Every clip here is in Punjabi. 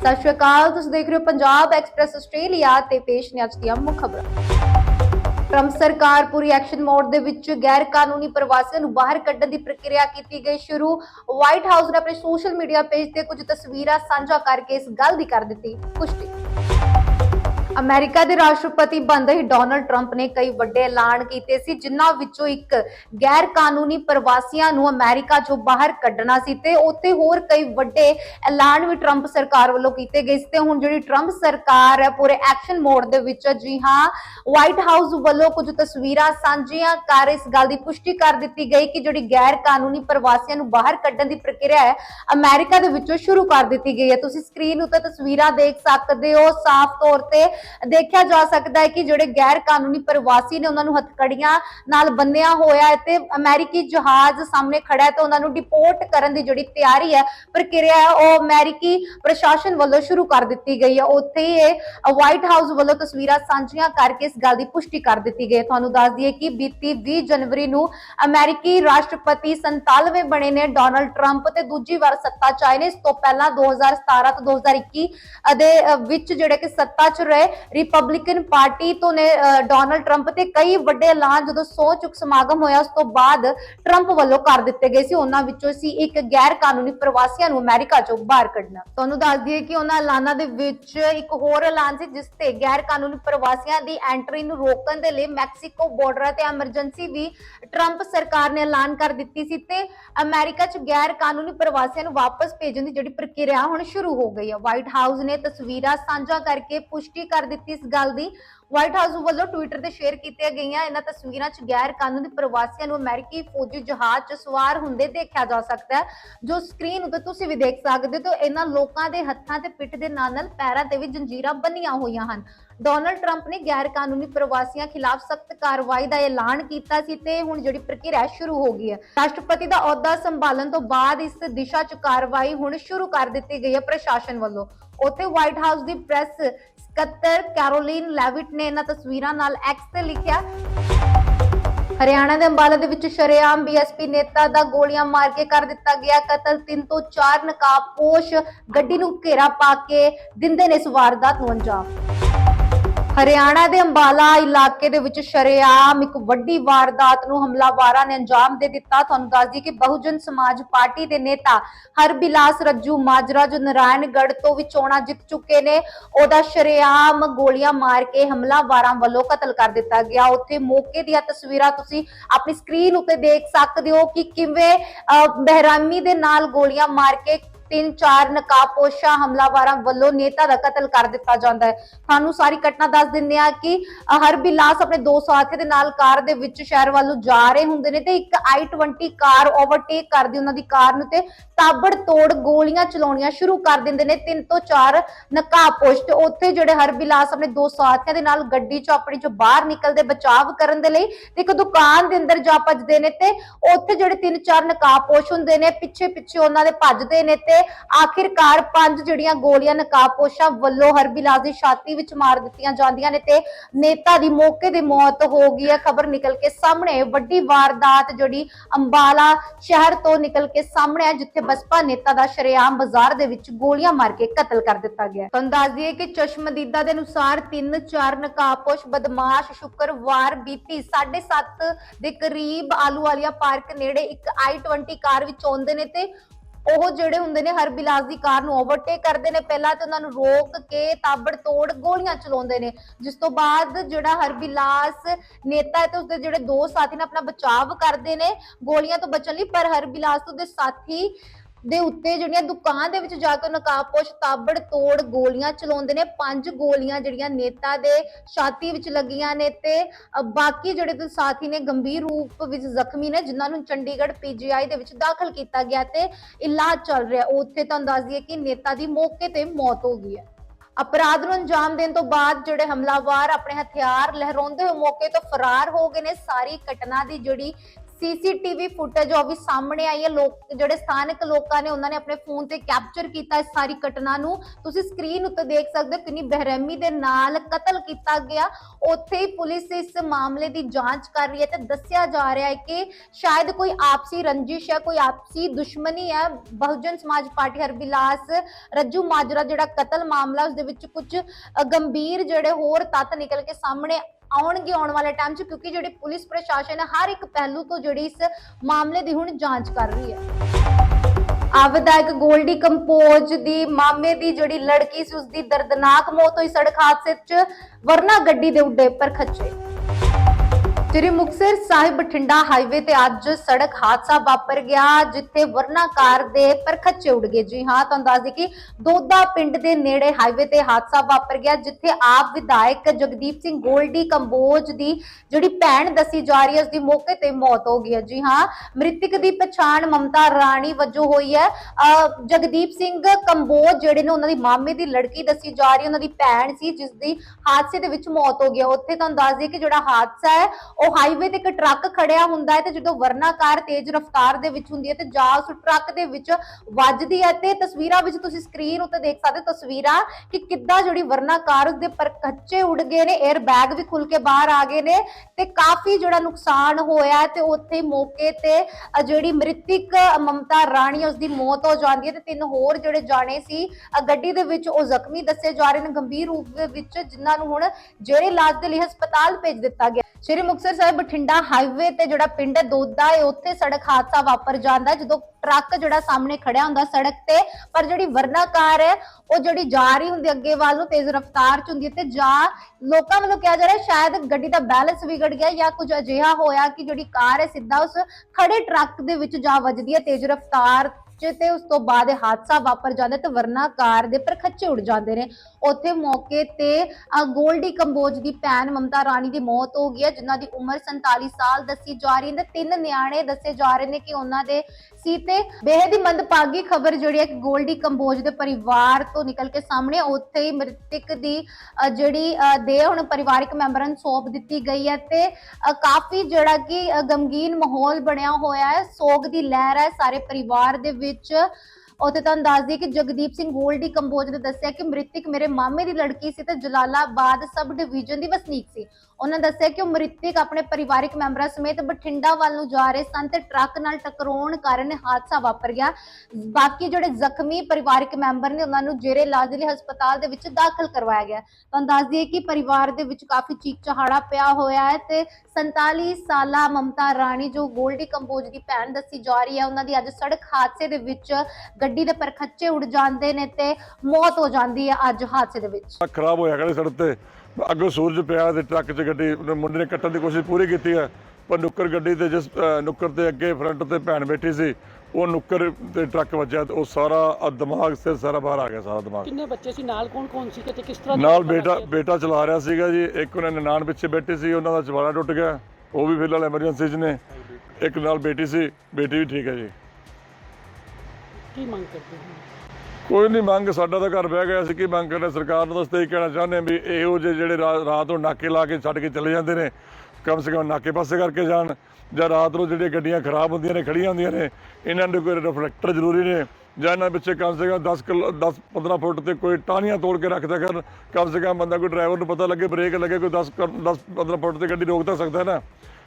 ਸਤਿ ਸ਼੍ਰੀ ਅਕਾਲ, ਤੁਸੀਂ ਦੇਖ ਰਹੇ ਹੋ ਪੰਜਾਬ ਐਕਸਪ੍ਰੈਸ ਆਸਟ੍ਰੇਲੀਆ ਤੇ ਪੇਸ਼ ਨੇ ਅੱਜ ਦੀਆਂ ਮੁੱਖ ਖਬਰਾਂ। ਟਰੰਪ ਸਰਕਾਰ ਪੂਰੀ ਐਕਸ਼ਨ ਮੋਡ ਦੇ ਵਿੱਚ ਗੈਰ ਕਾਨੂੰਨੀ ਪ੍ਰਵਾਸੀਆਂ ਨੂੰ ਬਾਹਰ ਕੱਢਣ ਦੀ ਪ੍ਰਕਿਰਿਆ ਕੀਤੀ ਗਈ ਸ਼ੁਰੂ। ਵਾਈਟ ਹਾਊਸ ਨੇ ਆਪਣੇ ਸੋਸ਼ਲ ਮੀਡੀਆ ਪੇਜ ਤੇ ਕੁਝ ਤਸਵੀਰਾਂ ਸਾਂਝਾ ਕਰਕੇ ਇਸ ਗੱਲ ਦੀ ਕਰ ਦਿੱਤੀ ਪੁਸ਼ਟੀ। ਅਮਰੀਕਾ ਦੇ ਰਾਸ਼ਟਰਪਤੀ ਬਣਦੇ ਹੀ ਡੋਨਲਡ ਟਰੰਪ ਨੇ ਕਈ ਵੱਡੇ ਐਲਾਨ ਕੀਤੇ ਸੀ, ਜਿਨ੍ਹਾਂ ਵਿੱਚੋਂ ਇੱਕ ਗੈਰ ਕਾਨੂੰਨੀ ਪ੍ਰਵਾਸੀਆਂ ਨੂੰ ਅਮਰੀਕਾ ਚੋਂ ਬਾਹਰ ਕੱਢਣਾ ਸੀ ਤੇ ਉੱਥੇ ਹੋਰ ਕਈ ਵੱਡੇ ਐਲਾਨ ਵੀ ਟਰੰਪ ਸਰਕਾਰ ਵੱਲੋਂ ਕੀਤੇ ਗਏ ਸੀ ਤੇ ਹੁਣ ਜਿਹੜੀ ਟਰੰਪ ਸਰਕਾਰ ਹੈ, ਪੂਰੇ ਐਕਸ਼ਨ ਮੋਡ ਦੇ ਵਿੱਚ ਜੀ ਹਾਂ ਵਾਈਟ ਹਾਊਸ ਵੱਲੋਂ ਕੁਝ ਤਸਵੀਰਾਂ ਸਾਂਝੀਆਂ ਕਰ ਇਸ ਗੱਲ ਦੀ ਪੁਸ਼ਟੀ ਕਰ ਦਿੱਤੀ ਗਈ ਕਿ ਜਿਹੜੀ ਗੈਰ ਕਾਨੂੰਨੀ ਪ੍ਰਵਾਸੀਆਂ ਨੂੰ ਬਾਹਰ ਕੱਢਣ ਦੀ ਪ੍ਰਕਿਰਿਆ ਹੈ, ਅਮਰੀਕਾ ਦੇ ਵਿੱਚੋਂ ਸ਼ੁਰੂ ਕਰ ਦਿੱਤੀ ਗਈ ਹੈ। ਤੁਸੀਂ ਸਕਰੀਨ ਉੱਤੇ ਤਸਵੀਰਾਂ ਦੇਖ ਸਕਦੇ ਹੋ, ਸਾਫ਼ ਤੌਰ ਤੇ ਦੇਖਿਆ ਜਾ ਸਕਦਾ ਹੈ ਕਿ ਜਿਹੜੇ ਗੈਰ ਕਾਨੂੰਨੀ ਪ੍ਰਵਾਸੀ ਨੇ ਉਹਨਾਂ ਨੂੰ ਹੱਥਕੜੀਆਂ ਨਾਲ ਬੰਨਿਆ ਹੋਇਆ ਹੈ ਤੇ ਅਮਰੀਕੀ ਜਹਾਜ਼ ਸਾਹਮਣੇ ਖੜਾ ਹੈ ਤੇ ਉਹਨਾਂ ਨੂੰ ਡਿਪੋਰਟ ਕਰਨ ਦੀ ਜਿਹੜੀ ਤਿਆਰੀ ਹੈ, ਪ੍ਰਕਿਰਿਆ ਹੈ, ਉਹ ਅਮਰੀਕੀ ਪ੍ਰਸ਼ਾਸਨ ਵੱਲੋਂ ਸ਼ੁਰੂ ਕਰ ਦਿੱਤੀ ਗਈ ਹੈ। ਉੱਥੇ ਹੀ ਇਹ ਵਾਈਟ ਹਾਊਸ ਵੱਲੋਂ ਤਸਵੀਰਾਂ ਸਾਂਝੀਆਂ ਕਰਕੇ ਇਸ ਗੱਲ ਦੀ ਪੁਸ਼ਟੀ ਕਰ ਦਿੱਤੀ ਗਈ ਹੈ। ਤੁਹਾਨੂੰ ਦੱਸ ਦਈਏ ਕਿ ਬੀਤੀ 20 ਜਨਵਰੀ ਨੂੰ ਅਮਰੀਕੀ ਰਾਸ਼ਟਰਪਤੀ 47ਵੇਂ ਬਣੇ ਨੇ ਡੋਨਲਡ ਟਰੰਪ ਤੇ ਦੂਜੀ ਵਾਰ ਸੱਤਾ 'ਚ ਆਏ ਨੇ। ਇਸ ਤੋਂ ਪਹਿਲਾਂ 2017 ਤੋਂ 2021 ਦੇ ਵਿੱਚ ਜਿਹੜੇ ਕਿ ਸੱਤਾ 'ਚ ਰਹੇ ਰਿਪਬਲਿਕਨ ਪਾਰਟੀ ਤੋਂ ਨੇ ਡੋਨਲਡ ਟਰੰਪ ਤੇ ਕਈ ਵੱਡੇ ਐਲਾਨ ਜਦੋਂ ਸਹੁੰ ਚੁੱਕ ਸਮਾਗਮ ਹੋਇਆ, ਉਸ ਤੋਂ ਬਾਅਦ ਟਰੰਪ ਵੱਲੋਂ ਕਰ ਦਿੱਤੇ ਗਏ ਸੀ। ਉਹਨਾਂ ਵਿੱਚੋਂ ਸੀ ਇੱਕ ਗੈਰ ਕਾਨੂੰਨੀ ਪ੍ਰਵਾਸੀਆਂ ਨੂੰ ਅਮਰੀਕਾ 'ਚੋਂ ਬਾਹਰ ਕੱਢਣਾ। ਤੁਹਾਨੂੰ ਦੱਸ ਦਈਏ ਕਿ ਉਹਨਾਂ ਐਲਾਨਾਂ ਦੇ ਵਿੱਚ ਇੱਕ ਹੋਰ ਐਲਾਨ ਸੀ, ਜਿਸ ਤੇ ਗੈਰ ਕਾਨੂੰਨੀ ਪ੍ਰਵਾਸੀਆਂ ਦੀ ਐਂਟਰੀ ਨੂੰ ਰੋਕਣ ਦੇ ਲਈ ਮੈਕਸੀਕੋ ਬਾਰਡਰ ਤੇ ਐਮਰਜੈਂਸੀ ਵੀ ਟਰੰਪ ਸਰਕਾਰ ਨੇ ਐਲਾਨ ਕਰ ਦਿੱਤੀ ਸੀ ਤੇ ਅਮਰੀਕਾ 'ਚ ਗੈਰ ਕਾਨੂੰਨੀ ਪ੍ਰਵਾਸੀਆਂ ਨੂੰ ਵਾਪਸ ਭੇਜਣ ਦੀ ਜਿਹੜੀ ਪ੍ਰਕਿਰਿਆ ਹੁਣ ਸ਼ੁਰੂ ਹੋ ਗਈ ਹੈ ਵਾਈਟ ਹਾਊਸ ਨੇ ਤਸਵੀਰਾਂ ਸਾਂਝਾ ਕਰਕੇ ਪੁਸ਼ਟੀ ਕਰ ਦਿੱਤੀ ਇਸ ਗੱਲ ਦੀ। ਵਾਈਟ ਹਾਊਸ ਵੱਲੋਂ ਟਵਿੱਟਰ ਤੇ ਸ਼ੇਅਰ ਕੀਤੀਆਂ ਗਈਆਂ ਇਹਨਾਂ ਤਸਵੀਰਾਂ 'ਚ ਗੈਰ ਕਾਨੂੰਨੀ ਪ੍ਰਵਾਸੀਆਂ ਨੂੰ ਅਮਰੀਕੀ ਫੌਜੀ ਜਹਾਜ਼ 'ਚ ਸਵਾਰ ਹੁੰਦੇ ਦੇਖਿਆ ਜਾ ਸਕਦਾ ਹੈ, ਜੋ ਸਕਰੀਨ ਉੱਤੇ ਤੁਸੀਂ ਵੀ ਦੇਖ ਸਕਦੇ ਹੋ ਇਹਨਾਂ ਲੋਕਾਂ ਦੇ ਹੱਥਾਂ ਤੇ ਪਿੱਠ ਦੇ ਨਾਲ ਨਾਲ ਪੈਰਾਂ ਤੇ ਵੀ ਜੰਜੀਰਾਂ ਬੰਨੀਆਂ ਹੋਈਆਂ ਹਨ। ਡੋਨਲਡ ਟਰੰਪ ਨੇ ਗੈਰ ਕਾਨੂੰਨੀ ਪ੍ਰਵਾਸੀਆਂ ਖਿਲਾਫ ਸਖਤ ਕਾਰਵਾਈ ਦਾ ਐਲਾਨ ਕੀਤਾ ਸੀ ਤੇ ਹੁਣ ਜਿਹੜੀ ਪ੍ਰਕਿਰਿਆ ਸ਼ੁਰੂ ਹੋ ਗਈ ਹੈ। ਰਾਸ਼ਟਰਪਤੀ ਦਾ ਅਹੁਦਾ ਸੰਭਾਲਣ ਤੋਂ ਬਾਅਦ ਇਸ ਦਿਸ਼ਾ 'ਚ ਕਾਰਵਾਈ ਹੁਣ ਸ਼ੁਰੂ ਕਰ ਦਿੱਤੀ ਗਈ ਹੈ ਪ੍ਰਸ਼ਾਸਨ ਵੱਲੋਂ। ਉੱਥੇ ਵਾਈਟ ਹਾਊਸ ਦੀ ਪ੍ਰੈਸ ਸਕੱਤਰ ਕੈਰੋਲਿਨ ਲੈਵਿਟ ਨੇ ਇਹਨਾਂ ਤਸਵੀਰਾਂ ਨਾਲ ਐਕਸ ਤੇ ਲਿਖਿਆ, ਹਰਿਆਣਾ ਦੇ ਅੰਬਾਲਾ ਦੇ ਵਿੱਚ ਸ਼ਰੇਆਮ ਬੀਐਸਪੀ ਨੇਤਾ ਦਾ ਗੋਲੀਆਂ ਮਾਰ ਕੇ ਕਰ ਦਿੱਤਾ ਗਿਆ ਕਤਲ, ਤਿੰਨ ਤੋਂ ਚਾਰ ਨਕਾਬਪੋਸ਼ ਗੱਡੀ ਨੂੰ ਘੇਰਾ ਪਾ ਕੇ ਦਿੰਦੇ ਨੇ ਇਸ ਵਾਰਦਾਤ ਨੂੰ ਅੰਜਾਮ। ਹਰਿਆਣਾ ਦੇ ਅੰਬਾਲਾ ਇਲਾਕੇ ਦੇ ਵਿੱਚ ਸ਼ਰੇਆਮ ਇੱਕ ਵੱਡੀ ਵਾਰਦਾਤ ਨੂੰ ਹਮਲਾਵਾਰਾਂ ਨੇ ਅੰਜਾਮ ਦੇ ਦਿੱਤਾ। ਤੁਹਾਨੂੰ ਦੱਸ ਦਈਏ ਕਿ ਬਹੁਜਨ ਸਮਾਜ ਪਾਰਟੀ ਦੇ ਨੇਤਾ ਹਰਬਿਲਾਸ ਰੱਜੂ ਮਾਜਰਾ ਜੋ ਨਾਰਾਇਣਗੜ੍ਹ ਤੋਂ ਵੀ ਚੋਣਾਂ ਜਿੱਤ ਚੁੱਕੇ ਨੇ ਉਹਦਾ ਸ਼ਰੇਆਮ ਗੋਲੀਆਂ ਮਾਰ ਕੇ ਹਮਲਾਵਾਰਾਂ ਵੱਲੋਂ ਕਤਲ ਕਰ ਦਿੱਤਾ ਗਿਆ। ਉੱਥੇ ਮੌਕੇ ਦੀਆਂ ਤਸਵੀਰਾਂ ਤੁਸੀਂ ਆਪਣੀ ਸਕਰੀਨ ਉੱਤੇ ਦੇਖ ਸਕਦੇ ਹੋ ਕਿ ਕਿਵੇਂ ਅਹ, ਬੇਰਹਿਮੀ ਦੇ ਨਾਲ ਗੋਲੀਆਂ ਮਾਰ ਕੇ ਤਿੰਨ ਚਾਰ ਨਕਾਬਪੋਸ਼ਾ ਹਮਲਾਵਾਰਾਂ ਵੱਲੋਂ ਨੇਤਾ ਦਾ ਕਤਲ ਕਰ ਦਿੱਤਾ ਜਾਂਦਾ ਹੈ। ਤੁਹਾਨੂੰ ਸਾਰੀ ਘਟਨਾ ਦੱਸ ਦਿੰਦੇ ਆ ਕਿ ਅ, ਹਰਬਿਲਾਸ ਆਪਣੇ ਦੋ ਸਾਥੀ ਦੇ ਨਾਲ ਕਾਰ ਦੇ ਵਿੱਚ ਸ਼ਹਿਰ ਵੱਲ ਜਾ ਰਹੇ ਹੁੰਦੇ ਨੇ ਤੇ ਇੱਕ i20 ਕਾਰ ਓਵਰਟੇਕ ਕਰਦੀ ਉਹਨਾਂ ਦੀ ਕਾਰ ਨੂੰ ਤੇ ਤਾਬੜ ਤੋੜ ਗੋਲੀਆਂ ਚਲਾਉਣੀਆਂ ਸ਼ੁਰੂ ਕਰ ਦਿੰਦੇ ਨੇ। ਤਿੰਨ ਤੋਂ ਚਾਰ ਨਕਾਬਪੋਸ਼ ਤੇ ਉੱਥੇ ਜਿਹੜੇ ਹਰਬਿਲਾਸ ਆਪਣੇ ਦੋ ਸਾਥੀਆਂ ਦੇ ਨਾਲ ਗੱਡੀ ਚੋਂ ਆਪਣੀ ਚੋਂ ਬਾਹਰ ਨਿਕਲਦੇ ਬਚਾਵ ਕਰਨ ਦੇ ਲਈ ਤੇ ਇੱਕ ਦੁਕਾਨ ਦੇ ਅੰਦਰ ਜਾ ਭੱਜਦੇ ਨੇ ਤੇ ਉੱਥੇ ਜਿਹੜੇ ਤਿੰਨ ਚਾਰ ਨਕਾਬਪੋਸ਼ ਹੁੰਦੇ ਨੇ ਪਿੱਛੇ ਪਿੱਛੇ ਉਹਨਾਂ ਦੇ ਭੱਜਦੇ ਨੇ ਤੇ ਆਖਿਰਕਾਰ ਪੰਜ ਜਿਹੜੀਆਂ ਗੋਲੀਆਂ, ਨਕਾਬਪੋਸ਼ਾਂ ਵੱਲੋਂ ਹਰਬਿਲਾਸ ਦੀ ਛਾਤੀ ਵਿੱਚ ਮਾਰ ਦਿੱਤੀਆਂ ਜਾਂਦੀਆਂ ਨੇ ਤੇ ਨੇਤਾ ਦੀ ਮੌਕੇ ਤੇ ਮੌਤ ਹੋ ਗਈ ਹੈ। ਖਬਰ ਨਿਕਲ ਕੇ ਸਾਹਮਣੇ ਵੱਡੀ ਵਾਰਦਾਤ ਜਿਹੜੀ ਅੰਬਾਲਾ ਸ਼ਹਿਰ ਤੋਂ ਨਿਕਲ ਕੇ ਸਾਹਮਣੇ ਹੈ ਜਿੱਥੇ ਬਸਪਾ ਨੇਤਾ ਦਾ ਸ਼ਰੇਆਮ ਬਾਜ਼ਾਰ ਦੇ ਵਿੱਚ ਗੋਲੀਆਂ ਮਾਰ ਕੇ ਕਤਲ ਕਰ ਦਿੱਤਾ ਗਿਆ ਤੁਹਾਨੂੰ ਦੱਸ ਦਈਏ ਕਿ ਚਸ਼ਮਦੀਦਾ ਦੇ ਅਨੁਸਾਰ ਤਿੰਨ, ਚਾਰ ਨਕਾਬਪੋਸ਼, ਬਦਮਾਸ਼ ਸ਼ੁੱਕਰਵਾਰ ਬੀਤੀ 7:30 ਦੇ ਕਰੀਬ ਆਲੂ ਵਾਲੀਆ ਪਾਰਕ ਨੇੜੇ ਇੱਕ i20 ਕਾਰ ਵਿੱਚ ਆਉਂਦੇ ਨੇ ਤੇ ਉਹ ਜਿਹੜੇ ਹੁੰਦੇ ਨੇ ਹਰਬਿਲਾਸ ਦੀ ਕਾਰ ਨੂੰ ਓਵਰਟੇਕ ਕਰਦੇ ਨੇ। ਪਹਿਲਾਂ ਤੇ ਉਹਨਾਂ ਨੂੰ ਰੋਕ ਕੇ ਤਾਬੜ ਤੋੜ ਗੋਲੀਆਂ ਚਲਾਉਂਦੇ ਨੇ। ਜਿਸ ਤੋਂ ਬਾਅਦ ਜਿਹੜਾ ਹਰਬਿਲਾਸ ਨੇਤਾ ਤੇ ਉਸਦੇ ਜਿਹੜੇ ਦੋ ਸਾਥੀ ਨੇ, ਆਪਣਾ ਬਚਾਵ ਕਰਦੇ ਨੇ ਗੋਲੀਆਂ ਤੋਂ ਬਚਣ ਲਈ। ਪਰ ਹਰਬਿਲਾਸ ਤੋਂ ਉਹਦੇ ਸਾਥੀ ਦੇ ਉੱਤੇ ਜਿਹੜੀਆਂ ਦੁਕਾਨ ਦੇ ਵਿੱਚ ਜਾ ਕੇ ਨਕਾਬਪੋਸ਼, ਤਾਬੜ ਤੋੜ ਗੋਲੀਆਂ ਚਲਾਉਂਦੇ ਨੇ। ਪੰਜ ਗੋਲੀਆਂ ਜਿਹੜੀਆਂ ਨੇਤਾ ਦੇ ਛਾਤੀ ਵਿੱਚ ਲੱਗੀਆਂ ਨੇ ਤੇ ਬਾਕੀ ਜਿਹੜੇ ਤੇ ਸਾਥੀ ਨੇ ਗੰਭੀਰ ਰੂਪ ਵਿੱਚ ਜ਼ਖਮੀ ਨੇ, ਜਿਨ੍ਹਾਂ ਨੂੰ ਚੰਡੀਗੜ੍ਹ ਪੀਜੀਆਈ ਦੇ ਵਿੱਚ ਦਾਖਲ ਕੀਤਾ ਗਿਆ ਤੇ ਇਲਾਜ ਚੱਲ ਰਿਹਾ। ਉੱਥੇ ਤੁਹਾਨੂੰ ਦੱਸ ਦਈਏ ਕਿ ਨੇਤਾ ਦੀ ਮੌਕੇ ਤੇ ਮੌਤ ਹੋ ਗਈ ਹੈ। ਅਪਰਾਧ ਨੂੰ ਅੰਜਾਮ ਦੇਣ ਤੋਂ ਬਾਅਦ ਜਿਹੜੇ ਹਮਲਾਵਰ ਆਪਣੇ ਹਥਿਆਰ ਲਹਿਰਾਉਂਦੇ ਹੋਏ ਮੌਕੇ ਤੋਂ ਫਰਾਰ ਹੋ ਗਏ ਨੇ। ਸਾਰੀ ਘਟਨਾ ਦੀ ਜਿਹੜੀ ਸੀਸੀਟੀਵੀ ਫੁਟੇਜ ਉਹ ਵੀ ਸਾਹਮਣੇ ਆਈ ਹੈ। ਲੋਕ, ਜਿਹੜੇ ਸਥਾਨਕ ਲੋਕਾਂ ਨੇ, ਉਹਨਾਂ ਨੇ ਆਪਣੇ ਫੋਨ ਤੇ ਕੈਪਚਰ ਕੀਤਾ ਇਸ ਸਾਰੀ ਘਟਨਾ ਨੂੰ। ਤੁਸੀਂ ਸਕਰੀਨ ਉੱਤੇ ਦੇਖ ਸਕਦੇ ਹੋ ਕਿੰਨੀ ਬੇਰਹਿਮੀ ਦੇ ਨਾਲ ਕਤਲ ਕੀਤਾ ਗਿਆ। ਉੱਥੇ ਪੁਲਿਸ ਇਸ ਮਾਮਲੇ ਦੀ ਜਾਂਚ ਕਰ ਰਹੀ ਹੈ ਤੇ ਦੱਸਿਆ ਜਾ ਰਿਹਾ ਹੈ ਕਿ ਸ਼ਾਇਦ ਕੋਈ ਆਪਸੀ ਰੰਜਿਸ਼ ਹੈ, ਕੋਈ ਆਪਸੀ ਦੁਸ਼ਮਣੀ ਹੈ। ਬਹੁਜਨ ਸਮਾਜ ਪਾਰਟੀ ਹਰਬਿਲਾਸ, ਰੱਜੂ ਮਾਜਰਾ ਜਿਹੜਾ ਕਤਲ ਮਾਮਲਾ, ਉਸ ਦੇ ਵਿੱਚ ਕੁਝ ਗੰਭੀਰ ਜਿਹੜੇ ਹੋਰ ਤੱਤ ਨਿਕਲ ਕੇ ਸਾਹਮਣੇ ਆਉਣਗੇ ਆਉਣ ਵਾਲੇ ਟਾਈਮ 'ਚ, ਕਿਉਂਕਿ ਜਿਹੜੀ ਪੁਲਿਸ ਪ੍ਰਸ਼ਾਸਨ ਹਰ ਇੱਕ ਪਹਿਲੂ ਤੋਂ ਜਿਹੜੀ ਇਸ ਮਾਮਲੇ ਦੀ ਹੁਣ ਜਾਂਚ ਕਰ ਰਹੀ ਹੈ। ਆ ਵਿਧਾਇਕ ਗੋਲਡੀ ਕੰਪੋਜ ਦੀ ਮਾਮੇ ਦੀ ਜਿਹੜੀ ਲੜਕੀ ਸੀ ਉਸ ਦੀ ਦਰਦਨਾਕ ਮੌਤ ਹੋਈ ਸੜਕ ਹਾਦਸੇ 'ਚ, ਵਰਨਾ ਗੱਡੀ ਦੇ ਉੱਡੇ ਪਰ ਖੱਚੇ ਸ੍ਰੀ ਮੁਕਤਸਰ ਸਾਹਿਬ ਬਠਿੰਡਾ ਹਾਈਵੇ ਤੇ ਅੱਜ ਸੜਕ ਹਾਦਸਾ ਵਾਪਰ ਗਿਆ, ਜਿੱਥੇ ਵਰਨਾ ਕਾਰ ਦੇ ਪਰਖੱਚੇ ਉੱਡ ਗਏ। ਜੀ ਹਾਂ, ਤੁਹਾਨੂੰ ਦੱਸ ਦਈਏ ਕਿ ਦੋਦਾ ਪਿੰਡ ਦੇ ਨੇੜੇ ਹਾਈਵੇ ਤੇ ਹਾਦਸਾ ਵਾਪਰ ਗਿਆ, ਜਿੱਥੇ ਆਪ ਵਿਧਾਇਕ ਜਗਦੀਪ ਸਿੰਘ ਗੋਲਡੀ ਕੰਬੋਜ ਦੀ ਜਿਹੜੀ ਭੈਣ ਦੱਸੀ ਜਾ ਰਹੀ ਹੈ, ਉਸ ਦੀ ਮੌਕੇ ਤੇ ਮੌਤ ਹੋ ਗਈ ਹੈ। ਜੀ ਹਾਂ, ਮ੍ਰਿਤਕ ਦੀ ਪਛਾਣ ਮਮਤਾ ਰਾਣੀ ਵਜੋਂ ਹੋਈ ਹੈ। ਅਹ ਜਗਦੀਪ ਸਿੰਘ ਕੰਬੋਜ ਜਿਹੜੇ ਨੇ, ਉਹਨਾਂ ਦੀ ਮਾਮੇ ਦੀ ਲੜਕੀ ਦੱਸੀ ਜਾ ਰਹੀ ਹੈ, ਉਹਨਾਂ ਦੀ ਭੈਣ ਸੀ, ਜਿਸ ਦੀ ਹਾਦਸੇ ਦੇ ਵਿੱਚ ਮੌਤ ਹੋ ਗਈ ਉੱਥੇ ਤੁਹਾਨੂੰ ਦੱਸ ਦਈਏ ਕਿ ਜਿਹੜਾ ਹਾਦਸਾ ਹੈ ਉਹ ਹਾਈਵੇ ਤੇ ਇੱਕ ਟਰੱਕ ਖੜਿਆ ਹੁੰਦਾ ਹੈ ਤੇ ਜਦੋਂ ਵਰਨਾ ਕਾਰ ਤੇਜ਼ ਰਫ਼ਤਾਰ ਦੇ ਵਿੱਚ ਹੁੰਦੀ ਹੈ ਤੇ ਜਾ ਉਸ ਟਰੱਕ ਦੇ ਵਿੱਚ ਵੱਜਦੀ ਹੈ ਤੇ ਤਸਵੀਰਾਂ ਵਿੱਚ ਤੁਸੀਂ ਸਕਰੀਨ ਉੱਤੇ ਦੇਖ ਸਕਦੇ ਹੋ ਤਸਵੀਰਾਂ ਕਿ ਕਿੱਦਾਂ ਜਿਹੜੀ ਵਰਨਾ ਕਾਰ ਉਸਦੇ ਪਰ ਕੱਚੇ ਉੱਡ ਗਏ ਨੇ 에ਅਰ ਬੈਗ ਵੀ ਖੁੱਲ ਕੇ ਬਾਹਰ ਆ ਗਏ ਨੇ ਤੇ ਕਾਫੀ ਜਿਹੜਾ ਨੁਕਸਾਨ ਹੋਇਆ ਤੇ ਉੱਥੇ ਮੌਕੇ ਤੇ ਜਿਹੜੀ ਮ੍ਰਿਤਕ ਮਮਤਾ ਰਾਣੀ ਉਸ ਦੀ ਮੌਤ ਹੋ ਜਾਂਦੀ ਹੈ ਤੇ ਤਿੰਨ ਹੋਰ ਜਿਹੜੇ ਜਾਣੇ ਸੀ ਗੱਡੀ ਦੇ ਵਿੱਚ ਉਹ ਜ਼ਖਮੀ ਦੱਸੇ ਜਾ ਰਹੇ ਨੇ ਗੰਭੀਰ ਰੂਪ ਦੇ ਵਿੱਚ ਜਿਨ੍ਹਾਂ ਨੂੰ ਹੁਣ ਜੇਰੇ ਇਲਾਜ ਦੇ ਲਈ ਹਸਪਤਾਲ ਭੇਜ ਦਿੱਤਾ ਗਿਆ। ਸ਼੍ਰੀ ਮੁਕਤਸਰ ਸਾਹਿਬ ਬਠਿੰਡਾ ਹਾਈਵੇ ਤੇ ਜਿਹੜਾ ਪਿੰਡ ਹੈ, ਦੋਦਾ ਹੈ, ਉੱਥੇ ਸੜਕ ਹਾਦਸਾ ਵਾਪਰ ਜਾਂਦਾ ਜਦੋਂ ਟਰੱਕ ਜਿਹੜਾ ਸਾਹਮਣੇ ਖੜਿਆ ਹੁੰਦਾ ਸੜਕ ਤੇ, ਪਰ ਜਿਹੜੀ ਵਰਨਾ ਕਾਰ ਹੈ, ਉਹ ਜਿਹੜੀ ਜਾ ਰਹੀ ਹੁੰਦੀ ਅੱਗੇ ਵੱਲ ਨੂੰ, ਤੇਜ਼ ਰਫ਼ਤਾਰ ਚ ਹੁੰਦੀ ਹੈ ਤੇ ਜਾ ਲੋਕਾਂ ਵੱਲੋਂ ਕਿਹਾ ਜਾ ਰਿਹਾ ਸ਼ਾਇਦ ਗੱਡੀ ਦਾ ਬੈਲੈਂਸ ਵਿਗੜ ਗਿਆ ਜਾਂ ਕੁਝ ਅਜਿਹਾ ਹੋਇਆ ਕਿ ਜਿਹੜੀ ਕਾਰ ਹੈ, ਸਿੱਧਾ ਉਸ ਖੜੇ ਟਰੱਕ ਦੇ ਵਿੱਚ ਜਾ ਵੱਜਦੀ ਹੈ, ਤੇਜ਼ ਰਫ਼ਤਾਰ ਚ ਤੇ ਉਸ ਤੋਂ ਬਾਅਦ ਇਹ ਹਾਦਸਾ ਵਾਪਰ ਜਾਂਦਾ ਤੇ ਵਰਨਾ ਕਾਰ ਦੇ ਪਰ ਖੱਚੇ ਉੱਡ ਜਾਂਦੇ ਨੇ। ਉੱਥੇ ਮੌਕੇ ਤੇ ਗੋਲਡੀ ਕੰਬੋਜ ਦੀ ਭੈਣ ਮਮਤਾ ਰਾਣੀ ਦੀ ਮੌਤ ਹੋ ਗਈ ਹੈ ਜਿਨ੍ਹਾਂ ਦੀ ਉਮਰ 47 ਸਾਲ ਦੱਸੀ ਜਾ ਰਹੀ ਹੈ। ਤੇ ਤਿੰਨ ਨਿਆਣੇ ਦੱਸੇ ਜਾ ਰਹੇ ਨੇ ਕਿ ਉਹਨਾਂ ਦੇ ਸੀ ਤੇ ਬੇਹਦ ਹੀ ਮੰਦਭਾਗੀ ਖਬਰ ਜਿਹੜੀ ਹੈ ਕਿ ਗੋਲਡੀ ਕੰਬੋਜ ਦੇ ਪਰਿਵਾਰ ਤੋਂ ਨਿਕਲ ਕੇ ਸਾਹਮਣੇ ਉੱਥੇ ਹੀ ਮ੍ਰਿਤਕ ਦੀ ਜਿਹੜੀ ਅ, ਦੇਹ ਹੁਣ ਪਰਿਵਾਰਕ ਮੈਂਬਰਾਂ ਨੂੰ ਸੌਂਪ ਦਿੱਤੀ ਗਈ ਹੈ ਤੇ ਕਾਫੀ ਜਿਹੜਾ ਕਿ ਗਮਗੀਨ ਮਾਹੌਲ ਬਣਿਆ ਹੋਇਆ ਹੈ। ਸੋਗ ਦੀ ਲਹਿਰ ਹੈ ਸਾਰੇ ਪਰਿਵਾਰ ਦੇ ਵਿੱਚ ਉੱਥੇ ਤੁਹਾਨੂੰ ਦੱਸ ਦਈਏ ਕਿ ਜਗਦੀਪ ਸਿੰਘ ਗੋਲਡੀ ਕੰਬੋਜ ਨੇ ਦੱਸਿਆ ਕਿ ਮ੍ਰਿਤਕ ਮੇਰੇ ਮਾਮੇ ਦੀ ਲੜਕੀ ਸੀ ਤੇ ਜਲਾਲਾਬਾਦ ਸਬ ਡਿਵੀਜ਼ਨ ਦੀ ਵਸਨੀਕ ਸੀ। ਉਹਨਾਂ ਦੱਸਿਆ ਕਿ ਉਹ ਮ੍ਰਿਤਕ ਆਪਣੇ ਪਰਿਵਾਰਕ ਮੈਂਬਰਾਂ ਸਮੇਤ ਬਠਿੰਡਾ ਵੱਲ ਨੂੰ ਜਾ ਰਹੇ ਸਨ ਤੇ ਟਰੱਕ ਨਾਲ ਟਕਰਾਉਣ ਕਾਰਨ ਹਾਦਸਾ ਵਾਪਰ ਗਿਆ। ਬਾਕੀ ਜਿਹੜੇ ਜ਼ਖਮੀ ਪਰਿਵਾਰਕ ਮੈਂਬਰ ਨੇ ਉਹਨਾਂ ਨੂੰ ਜੇਰੇ ਇਲਾਜ ਲਈ ਹਸਪਤਾਲ ਦੇ ਵਿੱਚ ਦਾਖਲ ਕਰਵਾਇਆ ਗਿਆ। ਤੁਹਾਨੂੰ ਦੱਸ ਦਈਏ ਕਿ ਪਰਿਵਾਰ ਦੇ ਵਿੱਚ ਕਾਫੀ ਚੀਕ ਚਹਾੜਾ ਪਿਆ ਹੋਇਆ ਹੈ ਤੇ 47 ਸਾਲਾ ਮਮਤਾ ਰਾਣੀ ਜੋ ਗੋਲਡੀ ਕੰਬੋਜ ਦੀ ਭੈਣ ਦੱਸੀ ਜਾ ਰਹੀ ਹੈ, ਉਹਨਾਂ ਦੀ ਅੱਜ ਸੜਕ ਹਾਦਸੇ ਦੇ ਵਿੱਚ ਗੱਡੀ ਦੇ ਪਰਖੱਚੇ ਉੱਡ ਜਾਂਦੇ ਨੇ ਤੇ ਮੌਤ ਹੋ ਜਾਂਦੀ ਹੈ ਅੱਜ ਹਾਦਸੇ ਦੇ ਵਿੱਚ। ਖਰਾਬ ਹੋਇਆ ਖੜੇ ਸੜਕ ਤੇ। ਅੱਗੋਂ ਸੂਰਜ ਪਿਆ ਤੇ ਟਰੱਕ 'ਚ ਗੱਡੀ ਮੁੰਡੇ ਨੇ ਕੱਟਣ ਦੀ ਕੋਸ਼ਿਸ਼ ਪੂਰੀ ਕੀਤੀ ਹੈ। ਪਰ ਨੁੱਕਰ ਗੱਡੀ ਤੇ ਜਿਸ ਨੁੱਕਰ ਤੇ ਅੱਗੇ ਫਰੰਟ ਤੇ ਭੈਣ ਬੈਠੀ ਸੀ ਉਹ ਨੁੱਕਰ ਤੇ ਟਰੱਕ ਵੱਜਿਆ ਤੇ ਉਹ ਸਾਰਾ ਦਿਮਾਗ ਸਿਰ ਸਾਰਾ ਬਾਹਰ ਆ ਗਿਆ ਸਾਰਾ ਦਿਮਾਗ। ਕਿੰਨੇ ਬੱਚੇ ਸੀ? ਨਾਲ ਕੌਣ ਕੌਣ ਸੀ ਤੇ ਕਿਸ ਤਰ੍ਹਾਂ ਨਾਲ ਬੇਟਾ? ਬੇਟਾ ਚਲਾ ਰਿਹਾ ਸੀਗਾ ਜੀ। ਇੱਕ ਉਹਨੇ ਨਨਾਣ ਪਿੱਛੇ ਬੈਠੀ ਸੀ ਉਹਨਾਂ ਦਾ ਚਵਾੜਾ ਟੁੱਟ ਗਿਆ। ਉਹ ਵੀ ਫਿਲਹਾਲ ਐਮਰਜੈਂਸੀ 'ਚ ਨੇ। ਇੱਕ ਨਾਲ ਬੇਟੀ ਸੀ ਬੇਟੀ ਵੀ ਠੀਕ ਹੈ ਜੀ। ਕੀ ਮੰਗ ਕਰਦੇ ਹੋ? ਕੋਈ ਨਹੀਂ ਮੰਗ ਸਾਡਾ ਤਾਂ ਘਰ ਬਹਿ ਗਿਆ ਸੀ ਕੀ ਮੰਗ ਕਰਨਾ ਸਰਕਾਰ ਨੂੰ ਤਾਂ ਅਸੀਂ ਤਾਂ ਇਹ ਕਹਿਣਾ ਚਾਹੁੰਦੇ ਹਾਂ ਵੀ ਇਹੋ ਜਿਹੇ ਜਿਹੜੇ ਰਾ- ਰਾਤ ਨੂੰ ਨਾਕੇ ਲਾ ਕੇ ਛੱਡ ਕੇ ਚਲੇ ਜਾਂਦੇ ਨੇ ਕਮ ਸੇ ਕਮ ਨਾਕੇ ਪਾਸੇ ਕਰਕੇ ਜਾਣ ਜਾਂ ਰਾਤ ਨੂੰ ਜਿਹੜੀਆਂ ਗੱਡੀਆਂ ਖਰਾਬ ਹੁੰਦੀਆਂ ਨੇ ਖੜੀਆਂ ਹੁੰਦੀਆਂ ਨੇ ਇਹਨਾਂ ਦੇ ਕੋਈ ਰਿਫਲੈਕਟਰ ਜ਼ਰੂਰੀ ਨੇ ਜਾਂ ਇਹਨਾਂ ਪਿੱਛੇ ਕਮ ਸੇ ਕਮ 10 ਕਿਲੋ 10 15 ਫੁੱਟ ਤੇ ਕੋਈ ਟਾਹਣੀਆਂ ਤੋੜ ਕੇ ਰੱਖਦਾ ਕਰਨ ਕਮ ਸੇ ਕਮ ਬੰਦਾ ਕੋਈ ਡਰਾਈਵਰ ਨੂੰ ਪਤਾ ਲੱਗੇ ਬ੍ਰੇਕ ਲੱਗੇ ਕੋਈ 10 10 15 ਫੁੱਟ ਤੇ ਗੱਡੀ ਰੋਕ ਤਾਂ ਸਕਦਾ ਹੈ ਨਾ।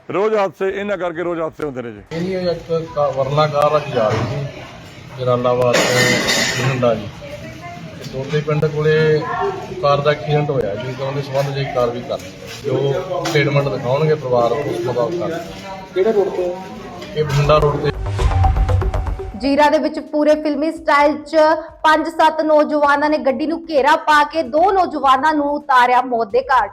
ਰੋਜ਼ ਹਾਦਸੇ ਇਹਨਾਂ ਕਰਕੇ ਰੋਜ਼ ਹਾਦਸੇ ਹੁੰਦੇ ਨੇ ਜੀ। ਇਹਦੀ ਇੱਕ ਕਾ- ਵਰਨਾ ਕਾਰ ਅੱਜ ਜਾ ਰਹੀ ਸੀ ਜਲਾਲਾਬਾਦ ਤੋਂ ਬਠਿੰਡਾ ਜੀ। ਤੇ ਪਿੰਡ ਕੋਲੇ ਕਾਰ ਦਾ ਐਕਸੀਡੈਂਟ ਹੋਇਆ ਜੀ ਤਾਂ ਉਹਦੇ ਸੰਬੰਧ ਵਿੱਚ ਕਾਰ ਵੀ ਕਰ ਜੋ ਸਟੇਟਮੈਂਟ ਦਿਖਾਉਣਗੇ ਪਰਿਵਾਰ ਉਸ ਮੁਤਾਬਕ ਕਰ ਕਿਹੜੇ ਰੋਡ ਤੇ? ਇਹ ਬਠਿੰਡਾ ਰੋਡ ਤੇ। ਜੀਰਾ ਦੇ ਵਿੱਚ ਪੂਰੇ ਫਿਲਮੀ ਸਟਾਈਲ 'ਚ ਪੰਜ ਸੱਤ ਨੌਜਵਾਨਾਂ ਨੇ ਗੱਡੀ ਨੂੰ ਘੇਰਾ ਪਾ ਕੇ ਦੋ ਨੌਜਵਾਨਾਂ ਨੂੰ ਉਤਾਰਿਆ ਮੌਤ ਦੇ ਘਾਟ।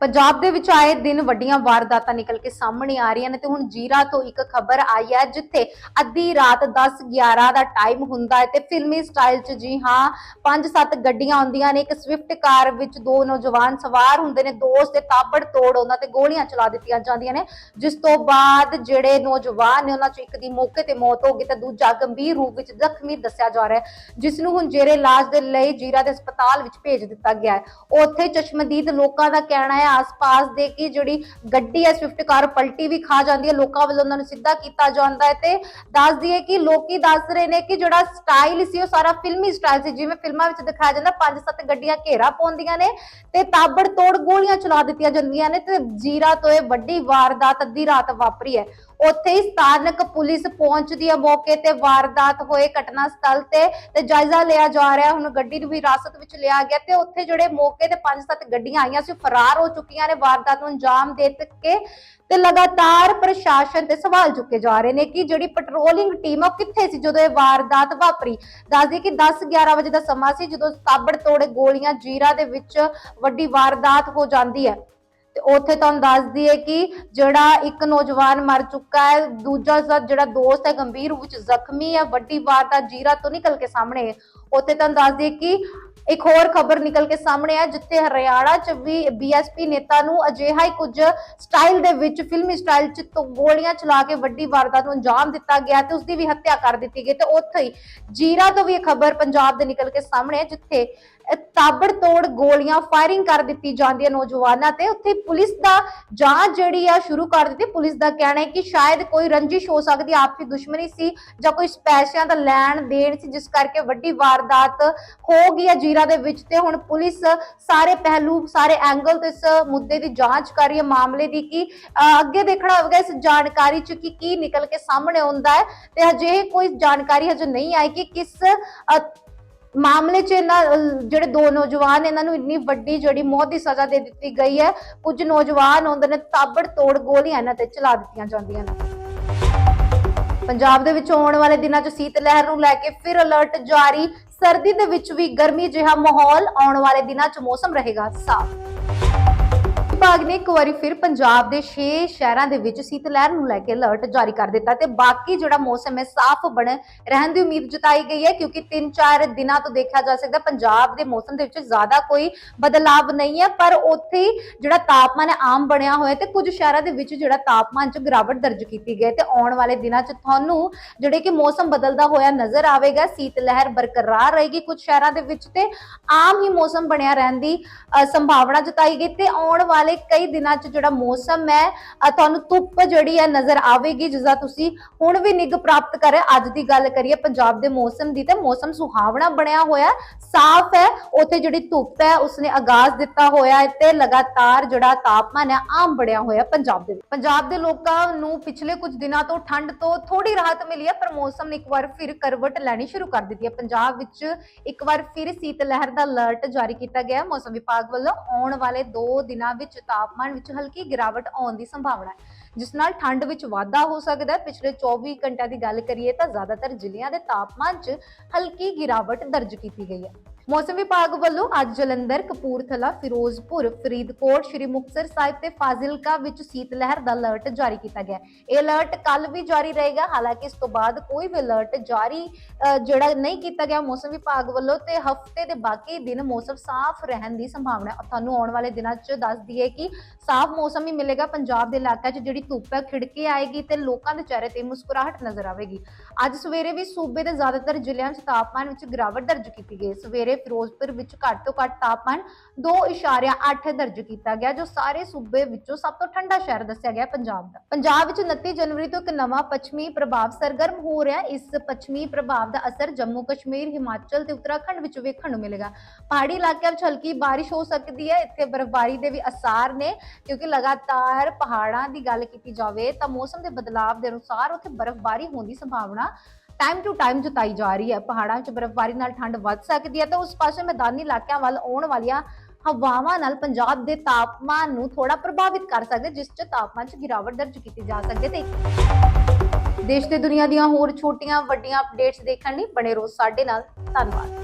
ਪੰਜਾਬ ਦੇ ਵਿੱਚ ਆਏ ਦਿਨ ਵੱਡੀਆਂ ਵਾਰਦਾਤਾਂ ਨਿਕਲ ਕੇ ਸਾਹਮਣੇ ਆ ਰਹੀਆਂ ਨੇ ਤੇ ਹੁਣ ਜੀਰਾ ਤੋਂ ਇੱਕ ਖਬਰ ਆਈ ਹੈ ਜਿੱਥੇ ਅੱਧੀ ਰਾਤ 10 11 ਦਾ ਟਾਈਮ ਹੁੰਦਾ ਹੈ ਤੇ ਫਿਲਮੀ ਸਟਾਈਲ 'ਚ ਜੀ ਹਾਂ, ਪੰਜ ਸੱਤ ਗੱਡੀਆਂ ਆਉਂਦੀਆਂ ਨੇ, ਇੱਕ ਸਵਿਫਟ ਕਾਰ ਵਿੱਚ ਦੋ ਨੌਜਵਾਨ ਸਵਾਰ ਹੁੰਦੇ ਨੇ, ਦੋਸਤ ਦੇ ਤਾਬੜ ਤੋੜ ਉਹਨਾਂ ਤੇ ਗੋਲੀਆਂ ਚਲਾ ਦਿੱਤੀਆਂ ਜਾਂਦੀਆਂ ਨੇ, ਜਿਸ ਤੋਂ ਬਾਅਦ ਜਿਹੜੇ ਨੌਜਵਾਨ ਨੇ ਉਹਨਾਂ 'ਚ ਇੱਕ ਦੀ ਮੌਕੇ ਤੇ ਮੌਤ ਹੋ ਗਈ ਤੇ ਦੂਜਾ ਗੰਭੀਰ ਰੂਪ ਵਿੱਚ ਜ਼ਖਮੀ ਦੱਸਿਆ ਜਾ ਰਿਹਾ ਹੈ, ਜਿਸ ਨੂੰ ਹੁਣ ਜੇਰੇ ਇਲਾਜ ਦੇ ਲਈ ਜੀਰਾ ਦੇ ਹਸਪਤਾਲ ਵਿੱਚ ਭੇਜ ਦਿੱਤਾ ਗਿਆ ਹੈ। ਉੱਥੇ ਚਸ਼ਮਦੀਦ ਲੋਕਾਂ ਦਾ ਕਹਿਣਾ ਹੈ ਹੈ ਆਸ-ਪਾਸ ਦੇ ਕਿ ਜਿਹੜੀ ਗੱਡੀ ਹੈ, ਸਵਿਫਟ ਕਾਰ ਪਲਟੀ ਵੀ ਖਾ ਜਾਂਦੀ ਹੈ, ਲੋਕਾਂ ਵੱਲੋਂ ਉਹਨਾਂ ਨੂੰ ਸਿੱਧਾ ਕੀਤਾ ਜਾਂਦਾ ਹੈ ਤੇ ਦੱਸ ਦਈਏ ਕਿ ਲੋਕੀ ਦੱਸ ਰਹੇ ਨੇ ਕਿ ਜਿਹੜਾ ਸਟਾਈਲ ਸੀ, ਉਹ ਸਾਰਾ ਫਿਲਮੀ ਸਟਾਈਲ ਸੀ, ਜਿਵੇਂ ਫਿਲਮਾਂ ਵਿੱਚ ਦਿਖਾਇਆ ਜਾਂਦਾ ਪੰਜ ਸੱਤ ਗੱਡੀਆਂ ਘੇਰਾ ਪਾਉਂਦੀਆਂ ਨੇ ਤੇ ਤਾਬੜ ਤੋੜ ਗੋਲੀਆਂ ਚਲਾ ਦਿੱਤੀਆਂ ਜਾਂਦੀਆਂ ਨੇ ਤੇ ਜੀਰਾ ਤੋਂ ਇਹ ਵੱਡੀ ਵਾਰਦਾਤ ਅੱਧੀ ਰਾਤ ਵਾਪਰੀ ਹੈ। ਉੱਥੇ ਹੀ ਸਥਾਨਕ ਪੁਲਿਸ ਪਹੁੰਚਦੀ ਹੈ ਮੌਕੇ ਤੇ ਵਾਰਦਾਤ ਹੋਏ ਘਟਨਾ ਸਥਲ ਤੇ ਤੇ ਜਾਇਜ਼ਾ ਲਿਆ ਜਾ ਰਿਹਾ। ਹੁਣ ਗੱਡੀ ਨੂੰ ਵੀ ਹਿਰਾਸਤ ਵਿੱਚ ਲਿਆ ਗਿਆ ਤੇ ਉੱਥੇ ਜਿਹੜੇ ਮੌਕੇ ਤੇ ਪੰਜ ਸੱਤ ਗੱਡੀਆਂ ਆਈਆਂ ਸੀ ਫਰਾਰ ਹੋ ਚੁੱਕੀਆਂ ਨੇ, ਵਾਰਦਾਤ ਨੂੰ ਅੰਜਾਮ ਦੇ ਕੇ ਤੇ ਲਗਾਤਾਰ ਪ੍ਰਸ਼ਾਸਨ ਤੇ ਸਵਾਲ ਚੁੱਕੇ ਜਾ ਰਹੇ ਨੇ ਕਿ ਜਿਹੜੀ ਪੈਟਰੋਲਿੰਗ ਟੀਮ ਆ, ਉਹ ਕਿੱਥੇ ਸੀ ਜਦੋਂ ਇਹ ਵਾਰਦਾਤ ਵਾਪਰੀ? ਦੱਸਦੀ ਕਿ 10 11 ਵਜੇ ਦਾ ਸਮਾਂ ਸੀ, ਜਦੋਂ ਸਾਬੜ ਤੋੜੇ ਗੋਲੀਆਂ ਜੀਰਾ ਦੇ ਵਿੱਚ ਵੱਡੀ ਵਾਰਦਾਤ ਹੋ ਜਾਂਦੀ ਹੈ। ਤੇ ਉੱਥੇ ਤੁਹਾਨੂੰ ਦੱਸ ਦਈਏ ਕਿ ਜਿਹੜਾ ਇੱਕ ਨੌਜਵਾਨ ਮਰ ਚੁੱਕਾ ਹੈ, ਦੂਜਾ ਸ- ਜਿਹੜਾ ਦੋਸਤ ਹੈ ਗੰਭੀਰ ਰੂਪ ਵਿੱਚ ਜ਼ਖਮੀ ਹੈ, ਵੱਡੀ ਵਾਰਦਾਤ ਜੀਰਾ ਤੋਂ ਨਿਕਲ ਕੇ ਸਾਹਮਣੇ ਉੱਥੇ ਤੁਹਾਨੂੰ ਦੱਸ ਦਈਏ ਕਿ ਇੱਕ ਹੋਰ ਖਬਰ ਨਿਕਲ ਕੇ ਸਾਹਮਣੇ ਆ, ਜਿੱਥੇ ਹਰਿਆਣਾ ਚ ਵੀ ਬੀਐਸਪੀ ਨੇਤਾ ਨੂੰ ਅਜਿਹਾ ਹੀ ਕੁਝ ਸਟਾਈਲ ਦੇ ਵਿੱਚ ਫਿਲਮੀ ਸਟਾਈਲ ਚ ਗੋਲੀਆਂ ਚਲਾ ਕੇ ਵੱਡੀ ਵਾਰਦਾਤ ਨੂੰ ਅੰਜਾਮ ਦਿੱਤਾ ਗਿਆ ਤੇ ਉਸ ਦੀ ਵੀ ਹੱਤਿਆ ਕਰ ਦਿੱਤੀ ਗਈ ਤੇ ਉੱਥੇ ਹੀ ਜੀਰਾ ਤੋਂ ਵੀ ਇਹ ਖਬਰ ਪੰਜਾਬ ਦੇ ਨਿਕਲ ਕੇ ਸਾਹਮਣੇ ਹੈ ਜਿੱਥੇ ਇਹ ਤਾਬੜਤੋੜ ਗੋਲੀਆਂ ਫਾਇਰਿੰਗ ਕਰ ਦਿੱਤੀ ਜਾਂਦੀ ਹੈ ਨੌਜਵਾਨਾਂ ਤੇ ਉੱਥੇ ਪੁਲਿਸ ਦਾ ਜਾਂਚ ਜਿਹੜੀ ਆ ਸ਼ੁਰੂ ਕਰ ਦਿੱਤੀ। ਪੁਲਿਸ ਦਾ ਕਹਿਣਾ ਹੈ ਕਿ ਸ਼ਾਇਦ ਕੋਈ ਰੰਜਿਸ਼ ਹੋ ਸਕਦੀ ਆਪਸੀ ਦੁਸ਼ਮਣੀ ਸੀ ਜਾਂ ਕੋਈ ਪੈਸਿਆਂ ਦਾ ਲੈਣ ਦੇਣ ਸੀ, ਜਿਸ ਕਰਕੇ ਵੱਡੀ ਵਾਰਦਾਤ ਹੋ ਗਈ ਹੈ ਜੀਰਾ ਦੇ ਵਿੱਚ ਤੇ ਹੁਣ ਪੁਲਿਸ ਸਾਰੇ ਪਹਿਲੂ, ਸਾਰੇ ਐਂਗਲ ਤੋਂ ਇਸ ਮੁੱਦੇ ਦੀ ਜਾਂਚ ਕਰ ਰਹੀ ਹੈ ਮਾਮਲੇ ਦੀ ਕਿ ਅੱਗੇ ਦੇਖਣਾ ਹੋਵੇਗਾ ਇਸ ਜਾਣਕਾਰੀ ਚ ਕਿ ਕੀ ਨਿਕਲ ਕੇ ਸਾਹਮਣੇ ਆਉਂਦਾ ਹੈ ਤੇ ਹਜੇ ਕੋਈ ਜਾਣਕਾਰੀ ਹਜੇ ਨਹੀਂ ਆਈ ਕਿ ਕਿਸ ਮਾਮਲੇ 'ਚ ਇਹਨਾਂ ਜਿਹੜੇ ਦੋ ਨੌਜਵਾਨ ਇਹਨਾਂ ਨੂੰ ਇੰਨੀ ਵੱਡੀ ਜਿਹੜੀ ਮੌਤ ਦੀ ਸਜ਼ਾ ਦੇ ਦਿੱਤੀ ਗਈ ਹੈ। ਕੁਝ ਨੌਜਵਾਨ ਹੁੰਦੇ ਨੇ ਤਾਬੜ ਤੋੜ ਗੋਲੀਆਂ ਇਹਨਾਂ ਤੇ ਚਲਾ ਦਿੱਤੀਆਂ ਜਾਂਦੀਆਂ ਨੇ। ਪੰਜਾਬ ਦੇ ਵਿੱਚ ਆਉਣ ਵਾਲੇ ਦਿਨਾਂ 'ਚ ਸੀਤ ਲਹਿਰ ਨੂੰ ਲੈ ਕੇ ਫਿਰ ਅਲਰਟ ਜਾਰੀ। ਸਰਦੀ ਦੇ ਵਿੱਚ ਵੀ ਗਰਮੀ ਜਿਹਾ ਮਾਹੌਲ ਆਉਣ ਵਾਲੇ ਦਿਨਾਂ 'ਚ ਮੌਸਮ ਰਹੇਗਾ ਸਾਫ਼। ਵਿਭਾਗ ਨੇ ਇੱਕ ਵਾਰੀ ਫਿਰ ਪੰਜਾਬ ਦੇ 6 ਸ਼ਹਿਰਾਂ ਦੇ ਵਿੱਚ ਸੀਤ ਲਹਿਰ ਨੂੰ ਲੈ ਕੇ ਅਲਰਟ ਜਾਰੀ ਕਰ ਦਿੱਤਾ ਤੇ ਬਾਕੀ ਜਿਹੜਾ ਮੌਸਮ ਹੈ ਸਾਫ਼ ਬਣ ਰਹਿਣ ਦੀ ਉਮੀਦ ਜਤਾਈ ਗਈ ਹੈ ਕਿਉਂਕਿ 3-4 ਦਿਨਾਂ ਤੋਂ ਦੇਖਿਆ ਜਾ ਸਕਦਾ ਪੰਜਾਬ ਦੇ ਮੌਸਮ ਦੇ ਵਿੱਚ ਜ਼ਿਆਦਾ ਕੋਈ ਬਦਲਾਵ ਨਹੀਂ ਹੈ ਪਰ ਉੱਥੇ ਜਿਹੜਾ ਤਾਪਮਾਨ ਹੈ ਆਮ ਬਣਿਆ ਹੋਇਆ ਤੇ ਕੁਝ ਸ਼ਹਿਰਾਂ ਦੇ ਵਿੱਚ ਜਿਹੜਾ ਤਾਪਮਾਨ 'ਚ ਗਿਰਾਵਟ ਦਰਜ ਕੀਤੀ ਗਈ ਤੇ ਆਉਣ ਵਾਲੇ ਦਿਨਾਂ 'ਚ ਤੁਹਾਨੂੰ ਜਿਹੜੇ ਕਿ ਮੌਸਮ ਬਦਲਦਾ ਹੋਇਆ ਨਜ਼ਰ ਆਵੇਗਾ ਸੀਤ ਲਹਿਰ ਬਰਕਰਾਰ ਰਹੇਗੀ ਕੁਝ ਸ਼ਹਿਰਾਂ ਦੇ ਵਿੱਚ ਤੇ ਆਮ ਹੀ ਮੌਸਮ ਬਣਿਆ ਰਹਿਣ ਦੀ ਅ, ਸੰਭਾਵਨਾ ਜਤਾਈ ਗਈ ਤੇ ਆਉਣ ਵਾਲੇ ਕਈ ਦਿਨਾਂ 'ਚ ਜਿਹੜਾ ਮੌਸਮ ਹੈ ਤੁਹਾਨੂੰ ਧੁੱਪ ਜਿਹੜੀ ਹੈ ਨਜ਼ਰ ਆਵੇਗੀ ਜਿਸ ਦਾ ਤੁਸੀਂ ਹੁਣ ਵੀ ਨਿੱਘ ਪ੍ਰਾਪਤ ਕਰ ਅੱਜ ਦੀ ਗੱਲ ਕਰੀਏ, ਪੰਜਾਬ ਦੇ ਮੌਸਮ ਦੀ, ਤਾਂ ਮੌਸਮ ਸੁਹਾਵਣਾ ਬਣਿਆ ਹੋਇਆ, ਸਾਫ਼ ਹੈ। ਉੱਥੇ ਜਿਹੜੀ ਧੁੱਪ ਹੈ, ਉਸਨੇ ਆਗਾਜ਼ ਦਿੱਤਾ ਹੋਇਆ ਹੈ ਤੇ ਲਗਾਤਾਰ ਜਿਹੜਾ ਤਾਪਮਾਨ ਹੈ, ਆਮ ਬਣਿਆ ਹੋਇਆ ਪੰਜਾਬ ਦੇ ਪੰਜਾਬ ਦੇ ਲੋਕਾਂ ਨੂੰ ਪਿਛਲੇ ਕੁਝ ਦਿਨਾਂ ਤੋਂ ਠੰਡ ਤੋਂ ਥੋੜੀ ਰਾਹਤ ਮਿਲੀ ਹੈ, ਪਰ ਮੌਸਮ ਨੇ ਇੱਕ ਵਾਰ ਫਿਰ ਕਰਵਟ ਲੈਣੀ ਸ਼ੁਰੂ ਕਰ ਦਿੱਤੀ ਹੈ। ਪੰਜਾਬ ਵਿੱਚ ਇੱਕ ਵਾਰ ਫਿਰ ਸੀਤ ਲਹਿਰ ਦਾ ਅਲਰਟ ਜਾਰੀ ਕੀਤਾ ਗਿਆ ਹੈ। ਮੌਸਮ ਵਿਭਾਗ ਵੱਲੋਂ ਆਉਣ ਵਾਲੇ 2 ਦਿਨਾਂ ਵਿੱਚ ਤਾਪਮਾਨ ਵਿੱਚ ਹਲਕੀ ਗਿਰਾਵਟ ਆਉਣ ਦੀ ਸੰਭਾਵਨਾ ਹੈ, ਜਿਸ ਨਾਲ ਠੰਡ ਵਿੱਚ ਵਾਧਾ ਹੋ ਸਕਦਾ ਹੈ। ਪਿਛਲੇ 24 ਘੰਟਿਆਂ ਦੀ ਗੱਲ ਕਰੀਏ ਤਾਂ ਜ਼ਿਆਦਾਤਰ ਜ਼ਿਲ੍ਹਿਆਂ ਦੇ ਤਾਪਮਾਨ 'ਚ ਹਲਕੀ ਗਿਰਾਵਟ ਦਰਜ ਕੀਤੀ ਗਈ ਹੈ। ਮੌਸਮ ਵਿਭਾਗ ਵੱਲੋਂ ਅੱਜ ਜਲੰਧਰ, ਕਪੂਰਥਲਾ, ਫਿਰੋਜ਼ਪੁਰ, ਫਰੀਦਕੋਟ, ਸ਼੍ਰੀ ਮੁਕਤਸਰ ਸਾਹਿਬ ਤੇ ਫਾਜ਼ਿਲਕਾ ਵਿੱਚ ਸੀਤ ਲਹਿਰ ਦਾ ਅਲਰਟ ਜਾਰੀ ਕੀਤਾ ਗਿਆ ਇਹ ਅਲਰਟ ਕੱਲ ਵੀ ਜਾਰੀ ਰਹੇਗਾ ਹਾਲਾਂਕਿ ਇਸ ਤੋਂ ਬਾਅਦ ਕੋਈ ਵੀ ਅਲਰਟ ਜਾਰੀ ਜਿਹੜਾ ਨਹੀਂ ਕੀਤਾ ਗਿਆ ਮੌਸਮ ਵਿਭਾਗ ਵੱਲੋਂ ਤੇ ਹਫ਼ਤੇ ਦੇ ਬਾਕੀ ਦਿਨ ਮੌਸਮ ਸਾਫ਼ ਰਹਿਣ ਦੀ ਸੰਭਾਵਨਾ ਹੈ। ਤੁਹਾਨੂੰ ਆਉਣ ਵਾਲੇ ਦਿਨਾਂ 'ਚ ਦੱਸ ਦਈਏ ਕਿ ਸਾਫ਼ ਮੌਸਮ ਹੀ ਮਿਲੇਗਾ ਪੰਜਾਬ ਦੇ ਇਲਾਕਿਆਂ 'ਚ ਜਿਹੜੀ ਧੁੱਪ ਹੈ ਖਿੜਕੇ ਆਏਗੀ ਤੇ ਲੋਕਾਂ ਦੇ ਚਿਹਰੇ ਤੇ ਮੁਸਕਰਾਹਟ ਨਜ਼ਰ ਆਵੇਗੀ। ਅੱਜ ਸਵੇਰੇ ਵੀ ਸੂਬੇ ਦੇ ਜ਼ਿਆਦਾਤਰ ਜ਼ਿਲ੍ਹਿਆਂ 'ਚ ਤਾਪਮਾਨ ਵਿੱਚ ਗਿਰਾਵਟ ਦਰਜ ਕੀਤੀ ਗਈ ਸਵੇਰੇ ਫਿਰੋਜ਼ਪੁਰ ਵਿੱਚ ਘੱਟ ਤੋਂ ਘੱਟ ਤਾਪਮਾਨ 2.8 ਦਰਜ ਕੀਤਾ ਗਿਆ, ਜੋ ਸਾਰੇ ਸੂਬੇ ਵਿੱਚੋਂ ਸਭ ਤੋਂ ਠੰਡਾ ਸ਼ਹਿਰ ਦੱਸਿਆ ਗਿਆ ਪੰਜਾਬ ਦਾ। ਪੰਜਾਬ ਵਿੱਚ 29 ਜਨਵਰੀ ਤੋਂ ਇੱਕ ਨਵਾਂ ਪੱਛਮੀ ਪ੍ਰਭਾਵ ਸਰਗਰਮ ਹੋ ਰਿਹਾ ਇਸ ਪੱਛਮੀ ਪ੍ਰਭਾਵ ਦਾ ਅਸਰ ਜੰਮੂ ਕਸ਼ਮੀਰ, ਹਿਮਾਚਲ ਤੇ ਉੱਤਰਾਖੰਡ ਵਿੱਚ ਵੇਖਣ ਨੂੰ ਮਿਲੇਗਾ। ਪਹਾੜੀ ਇਲਾਕਿਆਂ ਵਿੱਚ ਹਲਕੀ ਬਾਰਿਸ਼ ਹੋ ਸਕਦੀ ਹੈ। ਇੱਥੇ ਬਰਫ਼ਬਾਰੀ ਦੇ ਵੀ ਅਸਾਰ ਨੇ, ਕਿਉਂਕਿ ਲਗਾਤਾਰ ਪਹਾੜਾਂ ਦੀ ਗੱਲ ਕੀਤੀ ਜਾਵੇ ਤਾਂ ਮੌਸਮ ਦੇ ਬਦਲਾਵ ਦੇ ਅਨੁਸਾਰ ਉੱਥੇ ਬਰਫ਼ਬਾਰੀ ਹੋਣ ਦੀ ਸੰਭਾਵਨਾ ਟਾਈਮ ਟੂ ਟਾਈਮ ਜਤਾਈ ਜਾ ਰਹੀ ਹੈ। ਪਹਾੜਾਂ 'ਚ ਬਰਫ਼ਬਾਰੀ ਨਾਲ ਠੰਡ ਵੱਧ ਸਕਦੀ ਹੈ ਤਾਂ ਉਸ ਪਾਸੇ ਮੈਦਾਨੀ ਇਲਾਕਿਆਂ ਵੱਲ ਆਉਣ ਵਾਲੀਆਂ ਹਵਾਵਾਂ ਨਾਲ ਪੰਜਾਬ ਦੇ ਤਾਪਮਾਨ ਨੂੰ ਥੋੜਾ ਪ੍ਰਭਾਵਿਤ ਕਰ ਸਕਦੇ ਜਿਸ 'ਚ ਤਾਪਮਾਨ 'ਚ ਗਿਰਾਵਟ ਦਰਜ ਕੀਤੀ ਜਾ ਸਕਦੀ ਹੈ ਤੇ ਦੇਸ਼ ਤੇ ਦੁਨੀਆ ਦੀਆਂ ਹੋਰ ਛੋਟੀਆਂ ਵੱਡੀਆਂ ਅਪਡੇਟਸ ਦੇਖਣ ਲਈ ਬਣੇ ਰਹੋ ਸਾਡੇ ਨਾਲ। ਧੰਨਵਾਦ।